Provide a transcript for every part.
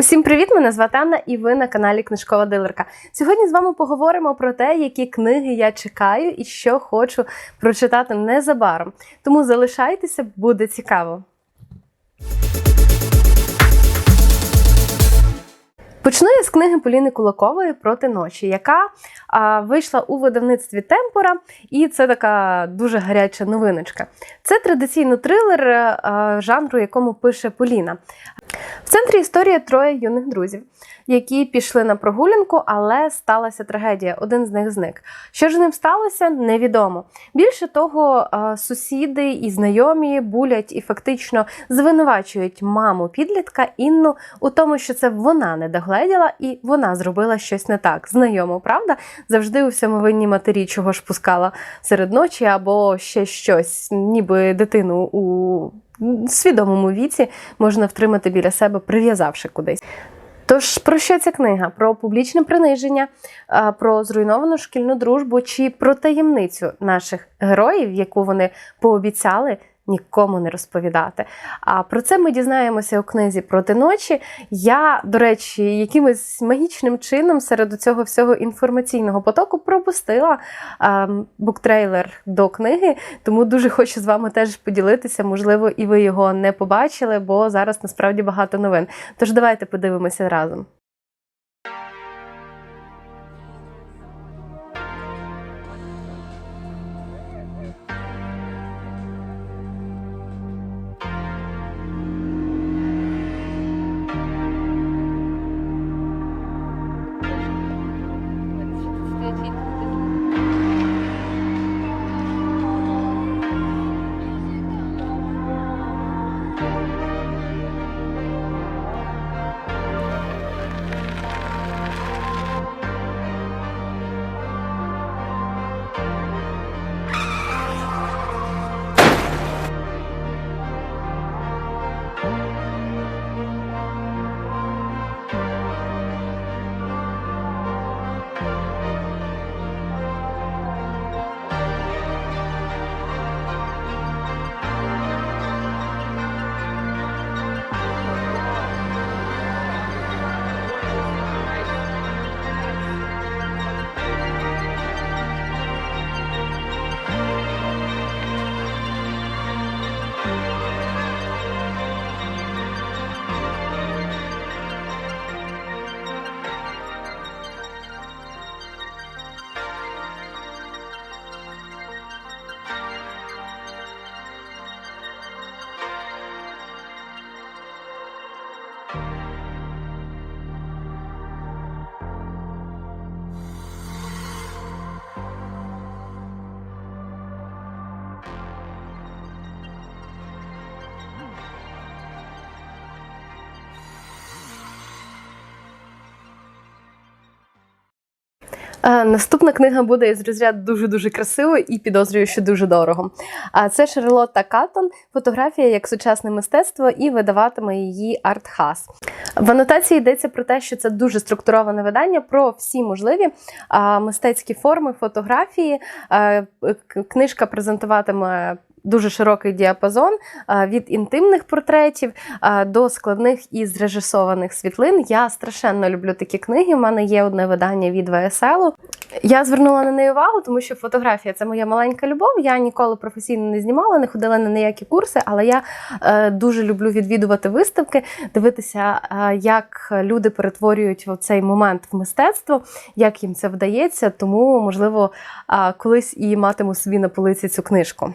Усім привіт! Мене звати Анна і ви на каналі Книжкова Дилерка. Сьогодні з вами поговоримо про те, які книги я чекаю і що хочу прочитати незабаром. Тому залишайтеся, буде цікаво. Почну я з книги Поліни Кулакової проти ночі, яка а, вийшла у видавництві Темпора, і це така дуже гаряча новиночка. Це традиційно трилер а, жанру, якому пише Поліна. В центрі історії троє юних друзів, які пішли на прогулянку, але сталася трагедія. Один з них зник. Що ж ним сталося, невідомо. Більше того, сусіди і знайомі булять і фактично звинувачують маму підлітка Інну у тому, що це вона не догледіла і вона зробила щось не так. Знайомо, правда? Завжди у всьому винні матері, чого ж пускала серед ночі, або ще щось, ніби дитину у свідомому віці можна втримати біля себе, прив'язавши кудись. Тож про що ця книга? Про публічне приниження, про зруйновану шкільну дружбу чи про таємницю наших героїв, яку вони пообіцяли нікому не розповідати. А про це ми дізнаємося у книзі проти ночі. Я, до речі, якимось магічним чином серед цього всього інформаційного потоку пропустила ем, буктрейлер до книги, тому дуже хочу з вами теж поділитися. Можливо, і ви його не побачили, бо зараз насправді багато новин. Тож давайте подивимося разом. Е, Наступна книга буде із розряду дуже-дуже красиво і підозрюю, що дуже дорого. А це Шарлотта Каттон, фотографія як сучасне мистецтво і видаватиме її Артхас. В анотації йдеться про те, що це дуже структуроване видання про всі можливі мистецькі форми фотографії. Е, Книжка презентуватиме. Дуже широкий діапазон від інтимних портретів до складних і зрежисованих світлин. Я страшенно люблю такі книги. У мене є одне видання від ВСЛ. Я звернула на неї увагу, тому що фотографія це моя маленька любов. Я ніколи професійно не знімала, не ходила на ніякі курси, але я е, дуже люблю відвідувати виставки, дивитися, е, як люди перетворюють цей момент в мистецтво, як їм це вдається. Тому, можливо, е, колись і матиму собі на полиці цю книжку.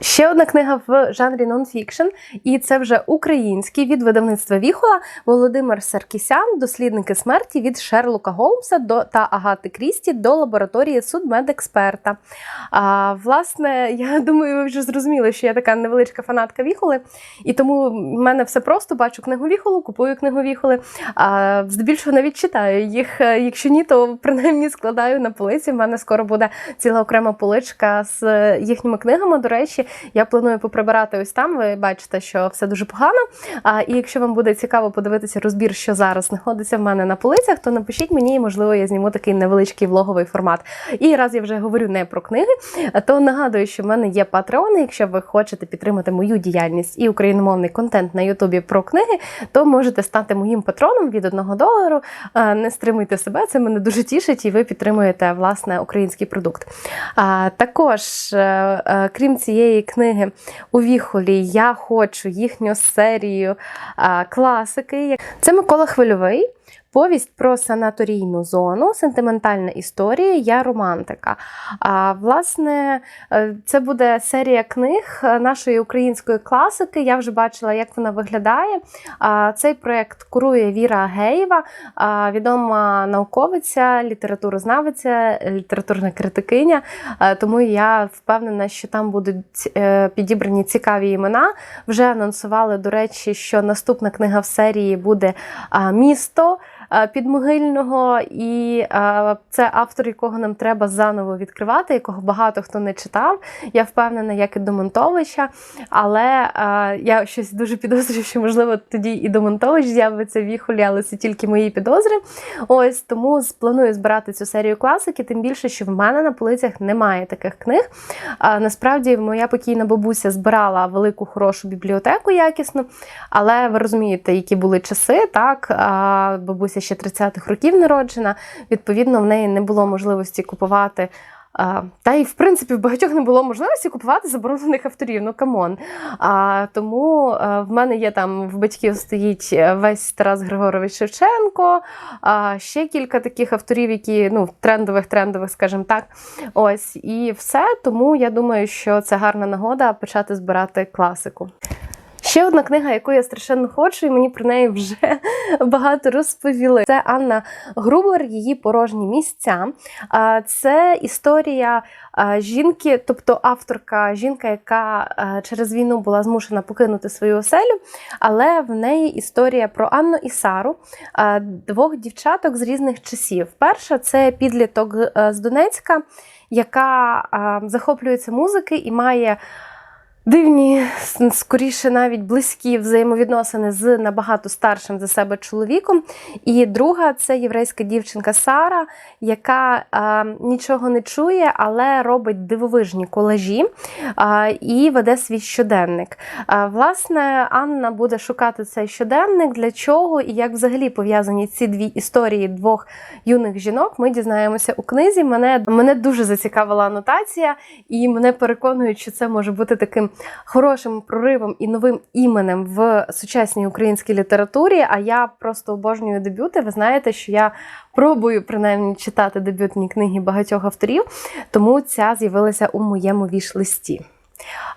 Ще одна книга в жанрі нонфікшн, і це вже український від видавництва Віхола Володимир Саркісян, дослідники смерті від Шерлока Голмса до та Агати Крісті до лабораторії судмедексперта. А, власне, я думаю, ви вже зрозуміли, що я така невеличка фанатка Віхоли, і тому в мене все просто бачу книгу Віхолу, купую книгу Віхоли. А, здебільшого навіть читаю їх. Е, Якщо ні, то принаймні складаю на полиці. У мене скоро буде ціла окрема поличка з їхніми книгами. До речі. Я планую поприбирати ось там. Ви бачите, що все дуже погано. А, і якщо вам буде цікаво подивитися розбір, що зараз знаходиться в мене на полицях, то напишіть мені, і можливо, я зніму такий невеличкий влоговий формат. І раз я вже говорю не про книги, то нагадую, що в мене є патреони. Якщо ви хочете підтримати мою діяльність і україномовний контент на Ютубі про книги, то можете стати моїм патроном від 1 долару. Не стримуйте себе, це мене дуже тішить, і ви підтримуєте власне український продукт. А, Також, е, е, крім цієї книги у Віхолі, я хочу їхню серію класики. Це Микола Хвильовий. Повість про санаторійну зону, сентиментальна історія, я романтика. А власне, е, це буде серія книг е, нашої української класики. Я вже бачила, як вона виглядає. Цей проект курує Віра Геєва, відома науковиця, літературознавиця, літературна критикиня. Е, Тому я впевнена, що там будуть підібрані цікаві імена. Вже анонсували, до речі, що наступна книга в серії буде Місто підмогильного, і е, це автор, якого нам треба заново відкривати, якого багато хто не читав. Я впевнена, як і Домонтовича. Але е, я щось дуже підозрюю, що можливо тоді і Домонтович з'явиться в віхолі, але це тільки мої підозри. Ось тому планую збирати цю серію класики, тим більше, що в мене на полицях немає таких книг. Насправді, моя покійна бабуся збирала велику хорошу бібліотеку якісну, але ви розумієте, які були часи, так? А, бабуся ще 30-х років народжена. Відповідно, в неї не було можливості купувати. Та й в принципі в багатьох не було можливості купувати заборонених авторів. Ну камон. А, тому в мене є там в батьків стоїть е, весь Тарас Григорович Шевченко, а, ще кілька таких авторів, які ну трендових, трендових, скажімо так. Ось і все. Тому я думаю, що це гарна нагода почати збирати класику. Ще одна книга, яку я страшенно хочу, і мені про неї вже багато розповіли. Це Анна Грубер, її порожні місця. Це історія жінки, тобто авторка, жінка, яка через війну була змушена покинути свою оселю, але в неї історія про Анну і Сару, двох дівчаток з різних часів. Перша це підліток е, з Донецька, яка захоплюється музики і має. Дивні, скоріше навіть близькі взаємовідносини з набагато старшим за себе чоловіком. І друга це єврейська дівчинка Сара, яка а, нічого не чує, але робить дивовижні колажі а, і веде свій щоденник. А, власне, Анна буде шукати цей щоденник, для чого і як взагалі пов'язані ці дві історії двох юних жінок. Ми дізнаємося у книзі. Мене, мене дуже зацікавила анотація, і мене переконують, що це може бути таким хорошим проривом і новим іменем в сучасній українській літературі. А я просто обожнюю дебюти. Ви знаєте, що я пробую принаймні читати дебютні книги багатьох авторів, тому ця з'явилася у моєму віш-листі.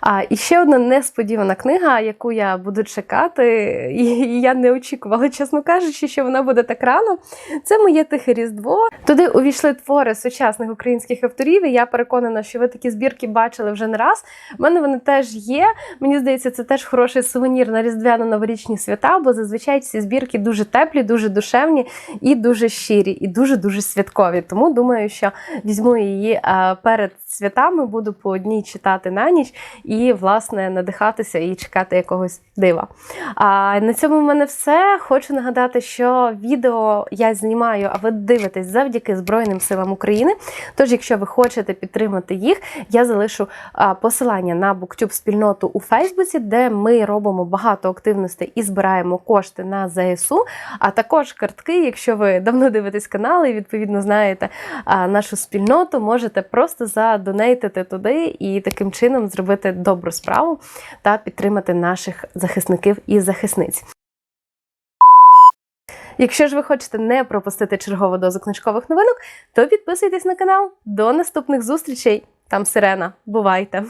А, і ще одна несподівана книга, яку я буду чекати, і, я не очікувала, чесно кажучи, що вона буде так рано. Це моє тихе різдво. Туди увійшли твори сучасних українських авторів. І я переконана, що ви такі збірки бачили вже не раз. У мене вони теж є. Мені здається, це теж хороший сувенір на різдвяно-новорічні свята, бо зазвичай ці збірки дуже теплі, дуже душевні і дуже щирі, і дуже дуже святкові. Тому думаю, що візьму її е, перед святами, буду по одній читати на ніч і, власне, надихатися і чекати якогось дива. А на цьому в мене все. Хочу нагадати, що відео я знімаю, а ви дивитесь завдяки Збройним силам України. Тож, якщо ви хочете підтримати їх, я залишу посилання на BookTube спільноту у Фейсбуці, де ми робимо багато активностей і збираємо кошти на ЗСУ. А також картки, якщо ви давно дивитесь канали і відповідно знаєте нашу спільноту, можете просто задонейтити туди і таким чином зробити добру справу та підтримати наших захисників і захисниць. Якщо ж ви хочете не пропустити чергову дозу книжкових новинок, то підписуйтесь на канал. До наступних зустрічей. Там сирена. Бувайте!